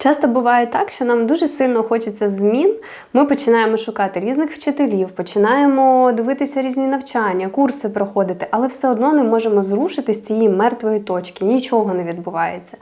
Часто буває так, що нам дуже сильно хочеться змін. Ми починаємо шукати різних вчителів, починаємо дивитися різні навчання, курси проходити, але все одно не можемо зрушити з цієї мертвої точки, нічого не відбувається.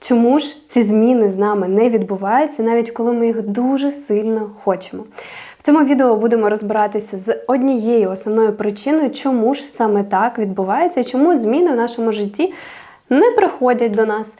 Чому ж ці зміни з нами не відбуваються, навіть коли ми їх дуже сильно хочемо? В цьому відео будемо розбиратися з однією основною причиною, чому ж саме так відбувається і чому зміни в нашому житті не приходять до нас.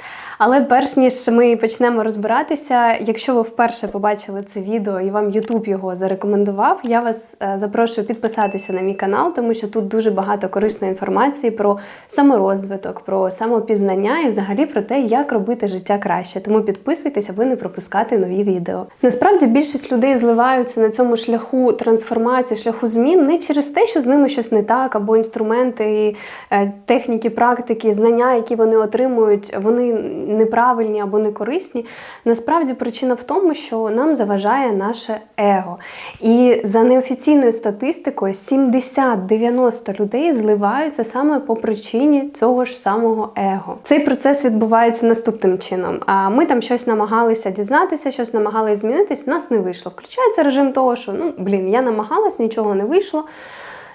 Але перш ніж ми почнемо розбиратися, якщо ви вперше побачили це відео і вам YouTube його зарекомендував, я вас е, запрошую підписатися на мій канал, тому що тут дуже багато корисної інформації про саморозвиток, про самопізнання і взагалі про те, як робити життя краще. Тому підписуйтесь, аби не пропускати нові відео. Насправді більшість людей зливаються на цьому шляху трансформації, шляху змін не через те, що з ними щось не так, або інструменти, е, техніки, практики, знання, які вони отримують, вони неправильні або не корисні. Насправді причина в тому, що нам заважає наше его. І за неофіційною статистикою 70-90 людей зливаються саме по причині цього ж самого его. Цей процес відбувається наступним чином. А ми там щось намагалися дізнатися, щось намагалися змінитись, у нас не вийшло. Включається режим того, що ну блін, я намагалась, нічого не вийшло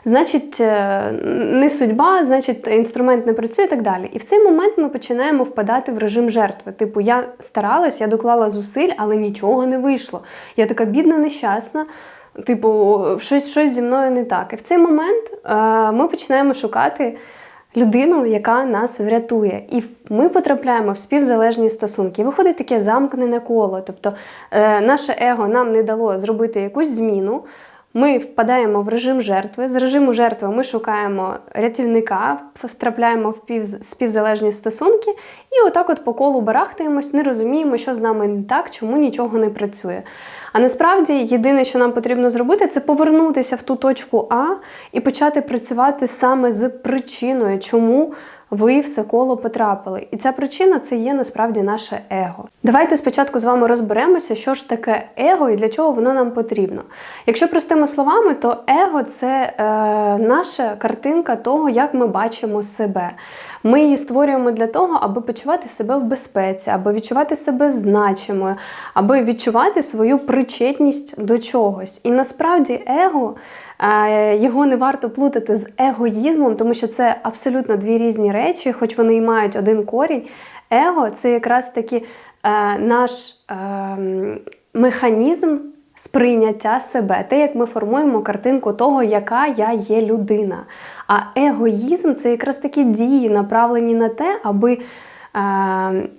значить, е, не судьба, значить, інструмент не працює і так далі. І в цей момент ми починаємо впадати в режим жертви. Типу, я старалась, я доклала зусиль, але нічого не вийшло. Я така бідна, нещасна. Типу, щось щось зі мною не так. І в цей момент е, ми починаємо шукати людину, яка нас врятує. І ми потрапляємо в співзалежні стосунки. І виходить таке замкнене коло. Тобто е, наше его нам не дало зробити якусь зміну. Ми впадаємо в режим жертви. З режиму жертви ми шукаємо рятівника, втрапляємо в співзалежні стосунки, і отак от по колу барахтаємось, не розуміємо, що з нами не так, чому нічого не працює. А насправді єдине, що нам потрібно зробити, це повернутися в ту точку А і почати працювати саме з причиною, чому ви в це коло потрапили. І ця причина це є насправді наше его. Давайте спочатку з вами розберемося, що ж таке его і для чого воно нам потрібно. Якщо простими словами, то его це е, наша картинка того, як ми бачимо себе. Ми її створюємо для того, аби почувати себе в безпеці, аби відчувати себе значимою, аби відчувати свою причетність до чогось. І насправді его. Його не варто плутати з егоїзмом, тому що це абсолютно дві різні речі, хоч вони і мають один корінь. Его це якраз таки е, наш е, механізм сприйняття себе, те, як ми формуємо картинку того, яка я є людина. А егоїзм це якраз такі дії, направлені на те, аби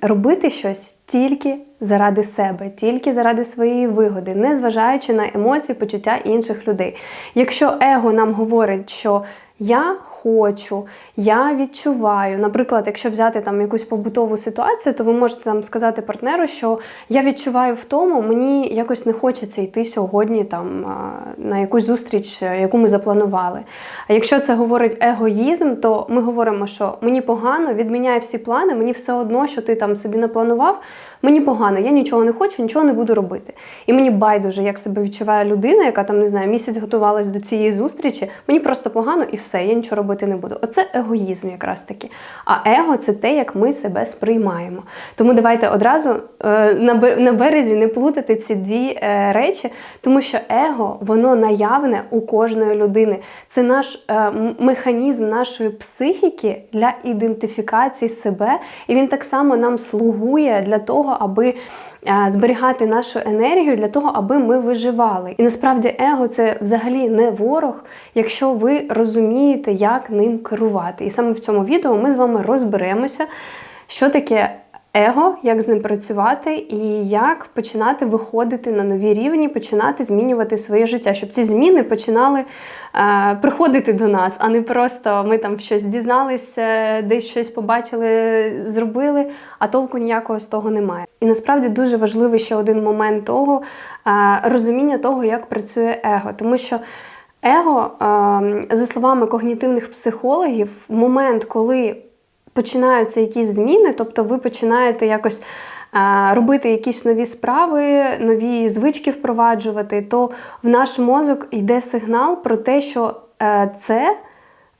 робити щось тільки заради себе, тільки заради своєї вигоди, не зважаючи на емоції, почуття інших людей. Якщо его нам говорить, що я хочу, я відчуваю. Наприклад, якщо взяти там якусь побутову ситуацію, то ви можете там сказати партнеру, що я відчуваю в тому, мені якось не хочеться йти сьогодні там на якусь зустріч, яку ми запланували. А якщо це говорить егоїзм, то ми говоримо, що мені погано, відміняй всі плани, мені все одно, що ти там собі напланував. Мені погано, я нічого не хочу, нічого не буду робити. І мені байдуже, як себе відчуває людина, яка там не знаю, місяць готувалась до цієї зустрічі. Мені просто погано і все, я нічого робити не буду. Оце егоїзм, якраз таки. А его це те, як ми себе сприймаємо. Тому давайте одразу е, на березі не плутати ці дві е, речі, тому що его воно наявне у кожної людини. Це наш е, механізм нашої психіки для ідентифікації себе, і він так само нам слугує для того аби зберігати нашу енергію, для того, аби ми виживали. І насправді его це взагалі не ворог, якщо ви розумієте, як ним керувати. І саме в цьому відео ми з вами розберемося, що таке его, як з ним працювати і як починати виходити на нові рівні, починати змінювати своє життя, щоб ці зміни починали е, приходити до нас, а не просто ми там щось дізналися, десь щось побачили, зробили, а толку ніякого з того немає. І насправді дуже важливий ще один момент того е, розуміння того, як працює его, тому що. Его, ем, за словами когнітивних психологів, в момент, коли починаються якісь зміни, тобто ви починаєте якось робити якісь нові справи, нові звички впроваджувати, то в наш мозок йде сигнал про те, що е, це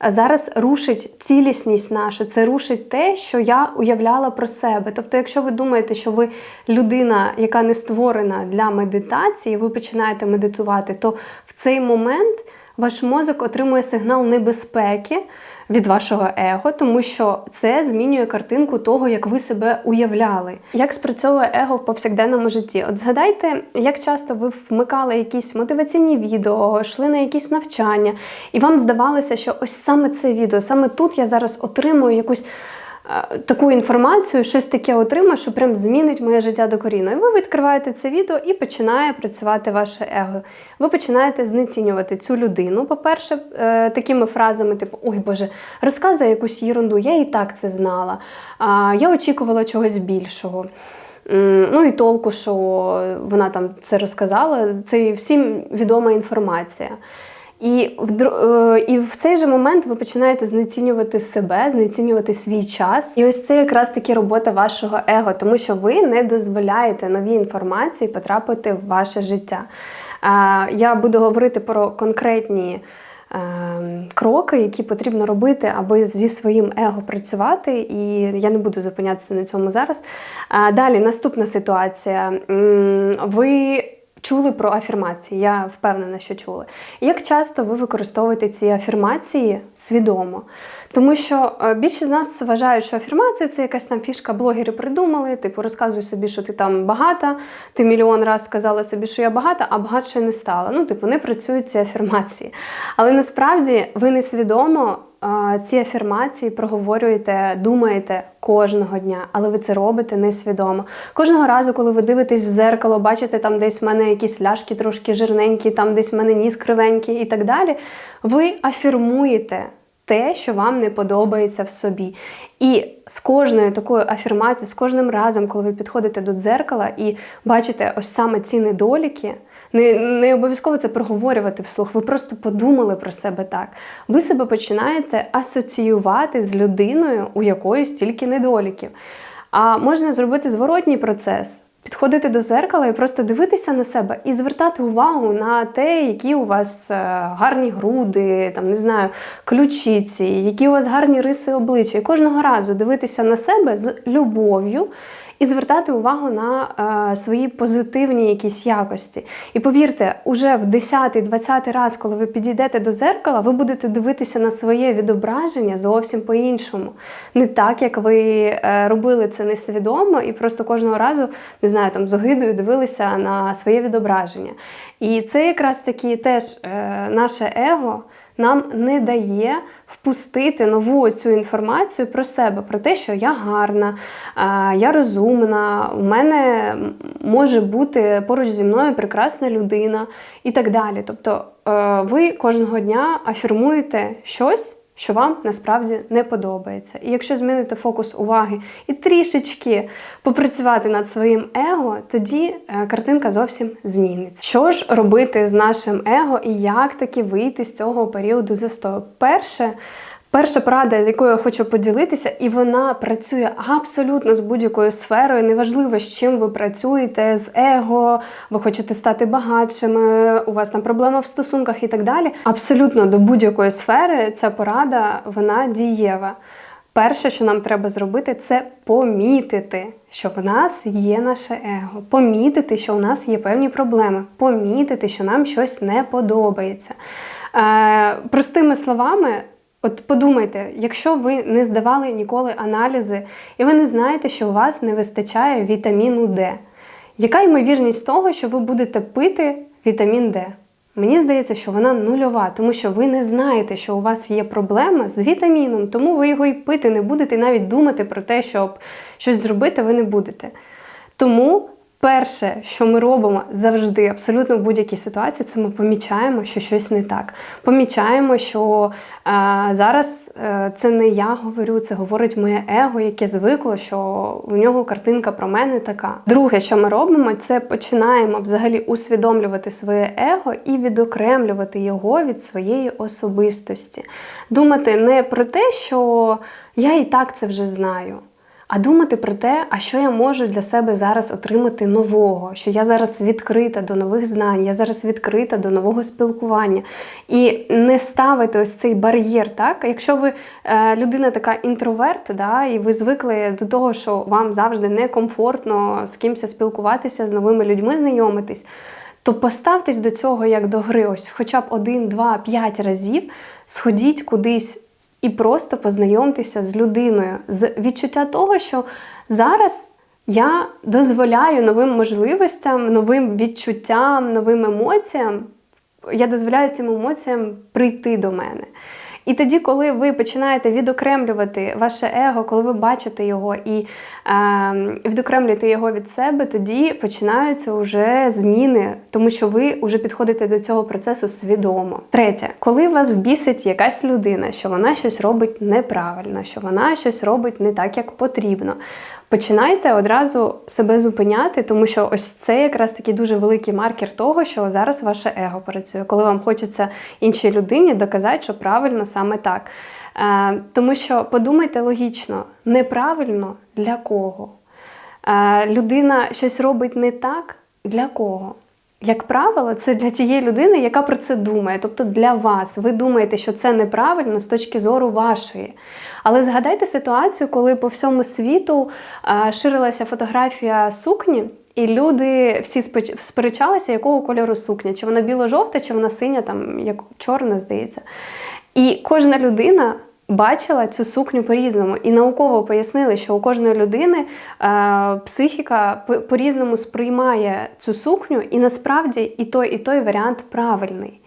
зараз рушить цілісність наша, це рушить те, що я уявляла про себе. Тобто, якщо ви думаєте, що ви людина, яка не створена для медитації, ви починаєте медитувати, то в цей момент ваш мозок отримує сигнал небезпеки від вашого его, тому що це змінює картинку того, як ви себе уявляли. Як спрацьовує его в повсякденному житті? От згадайте, як часто ви вмикали якісь мотиваційні відео, йшли на якісь навчання, і вам здавалося, що ось саме це відео, саме тут я зараз отримую якусь. Таку інформацію, щось таке отримаю, що прям змінить моє життя докорінно. І ви відкриваєте це відео і починає працювати ваше его. Ви починаєте знецінювати цю людину, по-перше, е, такими фразами, типу Ой Боже, розказує якусь єрунду, я і так це знала. Я очікувала чогось більшого. Ну і толку, що вона там це розказала, це всім відома інформація. І в, е, і в цей же момент ви починаєте знецінювати себе, знецінювати свій час. І ось це якраз таки робота вашого его, тому що ви не дозволяєте новій інформації потрапити в ваше життя. Я буду говорити про конкретні е, кроки, які потрібно робити, аби зі своїм его працювати. І я не буду зупинятися на цьому зараз. Далі наступна ситуація. Ви чули про афірмації, я впевнена, що чули. Як часто ви використовуєте ці афірмації свідомо? Тому що е, більшість з нас вважають, що афірмація це якась там фішка, блогери придумали, типу розказуй собі, що ти там багата, ти мільйон раз сказала собі, що я багата, а багатше не стала. Ну, типу, не працюють ці афірмації. Але насправді ви несвідомо ці афірмації проговорюєте, думаєте кожного дня, але ви це робите несвідомо. Кожного разу, коли ви дивитесь в зеркало, бачите, там десь в мене якісь ляшки трошки жирненькі, там десь в мене ніс кривенький і так далі. Ви афірмуєте те, що вам не подобається в собі. І з кожною такою афірмацією, з кожним разом, коли ви підходите до дзеркала і бачите ось саме ці недоліки, не, не обов'язково це проговорювати вслух, ви просто подумали про себе так. Ви себе починаєте асоціювати з людиною, у якої стільки недоліків. А можна зробити зворотній процес. Підходити до зеркала і просто дивитися на себе і звертати увагу на те, які у вас е, гарні груди, там не знаю, ключиці, які у вас гарні риси обличчя. І кожного разу дивитися на себе з любов'ю і звертати увагу на е, свої позитивні якісь якості. І повірте, уже в 10-20 раз, коли ви підійдете до зеркала, ви будете дивитися на своє відображення зовсім по-іншому. Не так, як ви е, робили це несвідомо, і просто кожного разу, не знаю, там з огидою дивилися на своє відображення. І це якраз таки теж е, наше его нам не дає впустити нову цю інформацію про себе, про те, що я гарна, е, я розумна, у мене може бути поруч зі мною прекрасна людина і так далі. Тобто е, ви кожного дня афірмуєте щось. Що вам насправді не подобається. І якщо змінити фокус уваги і трішечки попрацювати над своїм его, тоді е, картинка зовсім зміниться. Що ж робити з нашим его і як таки вийти з цього періоду застою? Перше, Перша порада, якою я хочу поділитися, і вона працює абсолютно з будь-якою сферою. Неважливо, з чим ви працюєте, з его, ви хочете стати багатшими, у вас там проблема в стосунках і так далі. Абсолютно до будь-якої сфери ця порада вона дієва. Перше, що нам треба зробити, це помітити, що в нас є наше его, помітити, що у нас є певні проблеми, помітити, що нам щось не подобається. Е, простими словами. От подумайте, якщо ви не здавали ніколи аналізи, і ви не знаєте, що у вас не вистачає вітаміну Д, яка ймовірність того, що ви будете пити вітамін Д? Мені здається, що вона нульова, тому що ви не знаєте, що у вас є проблема з вітаміном, тому ви його і пити не будете, і навіть думати про те, щоб щось зробити, ви не будете. Тому перше, що ми робимо завжди, абсолютно в будь-якій ситуації, це ми помічаємо, що щось не так. Помічаємо, що е, зараз е, це не я говорю, це говорить моє его, яке звикло, що у нього картинка про мене така. Друге, що ми робимо, це починаємо взагалі усвідомлювати своє его і відокремлювати його від своєї особистості. Думати не про те, що я і так це вже знаю. А думати про те, а що я можу для себе зараз отримати нового, що я зараз відкрита до нових знань, я зараз відкрита до нового спілкування. І не ставити ось цей бар'єр. так? Якщо ви е, людина така інтроверт, да, і ви звикли до того, що вам завжди некомфортно з кимось спілкуватися, з новими людьми знайомитись, то поставтесь до цього як до гри, ось хоча б один, два, п'ять разів, сходіть кудись і просто познайомтеся з людиною, з відчуття того, що зараз я дозволяю новим можливостям, новим відчуттям, новим емоціям. Я дозволяю цим емоціям прийти до мене. І тоді, коли ви починаєте відокремлювати ваше его, коли ви бачите його і е, відокремлюєте його від себе, тоді починаються вже зміни, тому що ви вже підходите до цього процесу свідомо. Третє, коли вас бісить якась людина, що вона щось робить неправильно, що вона щось робить не так, як потрібно. Починайте одразу себе зупиняти, тому що ось це якраз такий дуже великий маркер того, що зараз ваше его працює, коли вам хочеться іншій людині доказати, що правильно саме так. Е, Тому що подумайте логічно, неправильно для кого? Е, Людина щось робить не так для кого? Як правило, це для тієї людини, яка про це думає, тобто для вас. Ви думаєте, що це неправильно з точки зору вашої. Але згадайте ситуацію, коли по всьому світу ширилася фотографія сукні, і люди всі сперечалися, якого кольору сукня, чи вона біло-жовта, чи вона синя, там як чорна, здається. І кожна людина бачила цю сукню по-різному. І науково пояснили, що у кожної людини е, психіка по-різному сприймає цю сукню, і насправді і той, і той варіант правильний.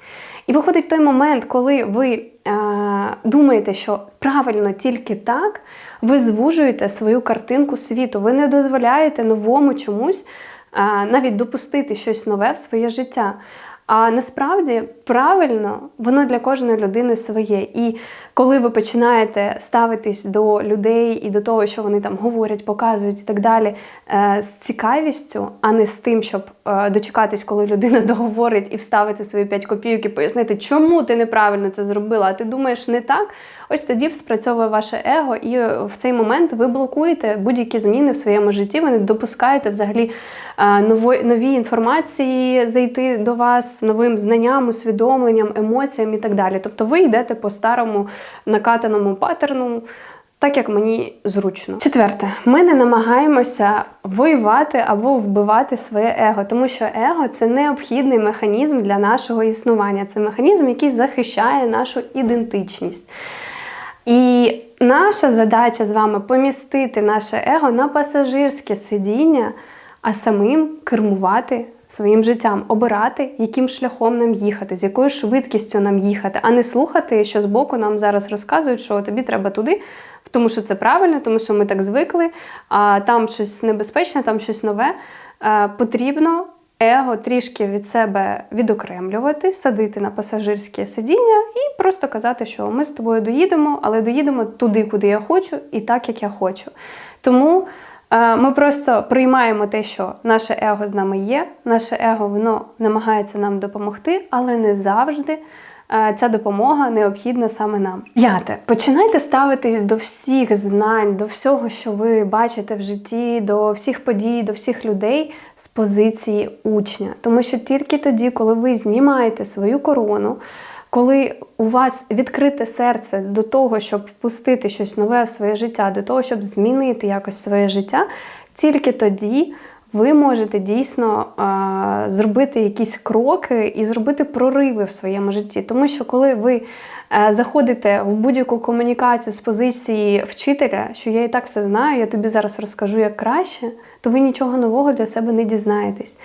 І виходить той момент, коли ви е, думаєте, що правильно тільки так, ви звужуєте свою картинку світу. Ви не дозволяєте новому чомусь е, навіть допустити щось нове в своє життя. А насправді правильно воно для кожної людини своє. І коли ви починаєте ставитись до людей і до того, що вони там говорять, показують і так далі, е, з цікавістю, а не з тим, щоб е, дочекатись, коли людина договорить і вставити свої 5 копійок і пояснити, чому ти неправильно це зробила, а ти думаєш не так. Ось тоді спрацьовує ваше его, і в цей момент ви блокуєте будь-які зміни в своєму житті. Ви не допускаєте взагалі е, нові інформації зайти до вас, новим знанням, усвідомленням, емоціям і так далі. Тобто ви йдете по старому накатаному паттерну. Так як мені зручно. Четверте, ми не намагаємося воювати або вбивати своє его, тому що его це необхідний механізм для нашого існування. Це механізм, який захищає нашу ідентичність. І наша задача з вами помістити наше его на пасажирське сидіння, а самим кермувати своїм життям, обирати, яким шляхом нам їхати, з якою швидкістю нам їхати, а не слухати, що збоку нам зараз розказують, що тобі треба туди, тому що це правильно, тому що ми так звикли, а там щось небезпечне, там щось нове. Е, потрібно его трішки від себе відокремлювати, садити на пасажирське сидіння і просто казати, що ми з тобою доїдемо, але доїдемо туди, куди я хочу, і так, як я хочу. Тому ми просто приймаємо те, що наше его з нами є, наше его воно намагається нам допомогти, але не завжди. Е, ця допомога необхідна саме нам. П'яте. Починайте ставитись до всіх знань, до всього, що ви бачите в житті, до всіх подій, до всіх людей з позиції учня. Тому що тільки тоді, коли ви знімаєте свою корону, коли у вас відкрите серце до того, щоб впустити щось нове в своє життя, до того, щоб змінити якось своє життя, тільки тоді ви можете дійсно а, зробити якісь кроки і зробити прориви в своєму житті. Тому що коли ви е, заходите в будь-яку комунікацію з позиції вчителя, що я і так все знаю, я тобі зараз розкажу як краще, то ви нічого нового для себе не дізнаєтесь.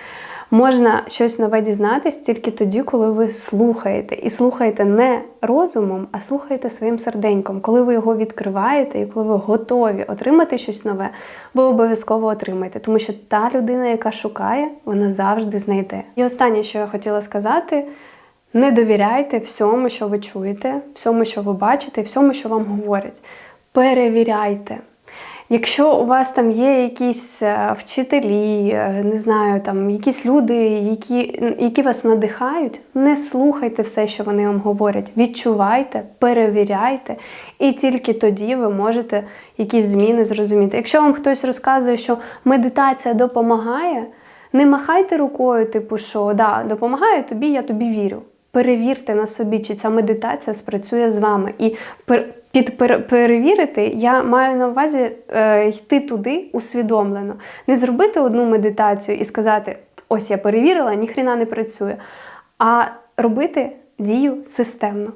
Можна щось нове дізнатись тільки тоді, коли ви слухаєте. І слухаєте не розумом, а слухаєте своїм серденьком. Коли ви його відкриваєте і коли ви готові отримати щось нове, ви обов'язково отримаєте. Тому що та людина, яка шукає, вона завжди знайде. І останнє, що я хотіла сказати. Не довіряйте всьому, що ви чуєте, всьому, що ви бачите, всьому, що вам говорять. Перевіряйте. Якщо у вас там є якісь е, вчителі, е, не знаю, там якісь люди, які, які вас надихають, не слухайте все, що вони вам говорять. Відчувайте, перевіряйте, і тільки тоді ви можете якісь зміни зрозуміти. Якщо вам хтось розказує, що медитація допомагає, не махайте рукою, типу, що да, допомагає тобі, я тобі вірю. Перевірте на собі, чи ця медитація спрацює з вами. І під пер, перевірити я маю на увазі е, йти туди усвідомлено. Не зробити одну медитацію і сказати: ось я перевірила, ніхрена не працює. А робити дію системно.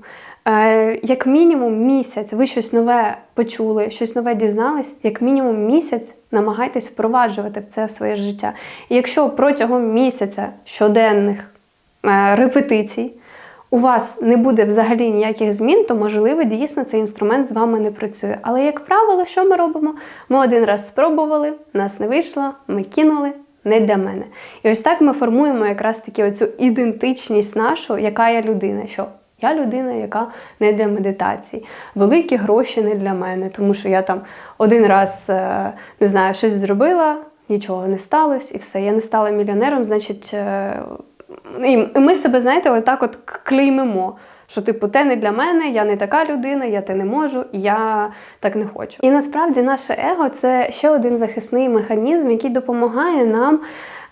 Е, як мінімум місяць ви щось нове почули, щось нове дізнались, як мінімум місяць намагайтесь впроваджувати це в своє життя. І якщо протягом місяця щоденних е, репетицій у вас не буде взагалі ніяких змін, то можливо дійсно цей інструмент з вами не працює. Але, як правило, що ми робимо? Ми один раз спробували, нас не вийшло, ми кинули. Не для мене. І ось так ми формуємо якраз таки оцю ідентичність нашу, яка я людина. Що я людина, яка не для медитації. Великі гроші не для мене, тому що я там один раз е, не знаю, щось зробила, нічого не сталося, і все. Я не стала мільйонером, значить, е, і ми себе, знаєте, отак от клеймимо. Що, типу, те не для мене, я не така людина, я те не можу, я так не хочу. І насправді наше его це ще один захисний механізм, який допомагає нам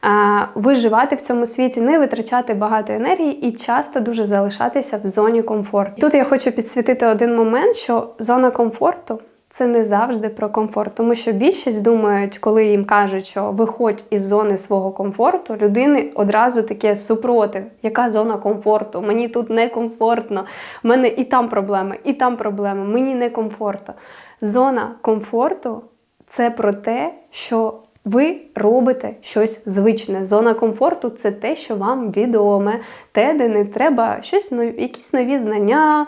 а, виживати в цьому світі, не витрачати багато енергії і часто дуже залишатися в зоні комфорту. Тут я хочу підсвітити один момент, що зона комфорту. Це не завжди про комфорт, тому що більшість думають, коли їм кажуть, що виходь із зони свого комфорту, людини одразу таке супротив. Яка зона комфорту? Мені тут некомфортно, в мене і там проблеми, і там проблеми, мені некомфортно. Зона комфорту це про те, що ви робите щось звичне. Зона комфорту це те, що вам відоме, те, де не треба щось нові, якісь нові знання.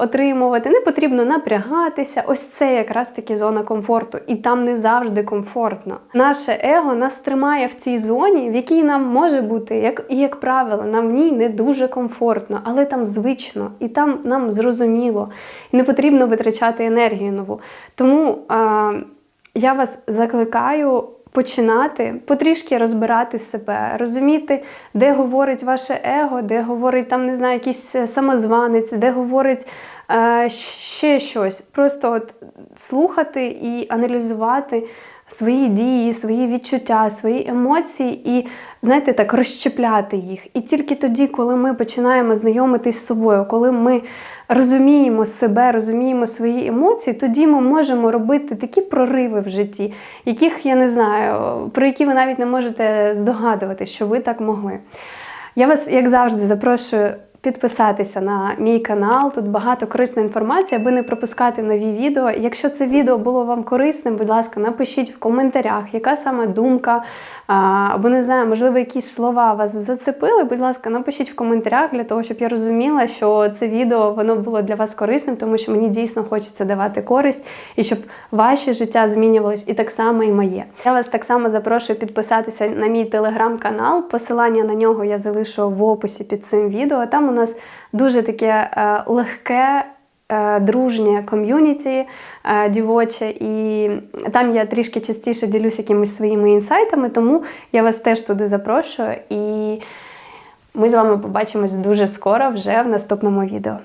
Отримувати, не потрібно напрягатися. Ось це якраз таки зона комфорту, і там не завжди комфортно. Наше его нас тримає в цій зоні, в якій нам може бути, як і як правило, нам в ній не дуже комфортно, але там звично, і там нам зрозуміло, і не потрібно витрачати енергію нову. Тому а, я вас закликаю починати потрішки розбирати себе, розуміти, де говорить ваше его, де говорить там, не знаю, якийсь е, самозванець, де говорить е, ще щось. Просто от слухати і аналізувати свої дії, свої відчуття, свої емоції і, знаєте, так, розщепляти їх. І тільки тоді, коли ми починаємо знайомитись з собою, коли ми розуміємо себе, розуміємо свої емоції, тоді ми можемо робити такі прориви в житті, яких я не знаю, про які ви навіть не можете здогадувати, що ви так могли. Я вас, як завжди, запрошую підписатися на мій канал. Тут багато корисної інформації, аби не пропускати нові відео. Якщо це відео було вам корисним, будь ласка, напишіть в коментарях, яка саме думка, або не знаю, можливо, якісь слова вас зацепили. Будь ласка, напишіть в коментарях для того, щоб я розуміла, що це відео воно було для вас корисним, тому що мені дійсно хочеться давати користь і щоб ваше життя змінювалось і так само і моє. Я вас так само запрошую підписатися на мій телеграм-канал. Посилання на нього я залишу в описі під цим відео. Там у нас дуже таке е, легке. е, Дружнє ком'юніті е, дівоче, і там я трішки частіше ділюсь якимись своїми інсайтами, тому я вас теж туди запрошую, і ми з вами побачимось дуже скоро вже в наступному відео.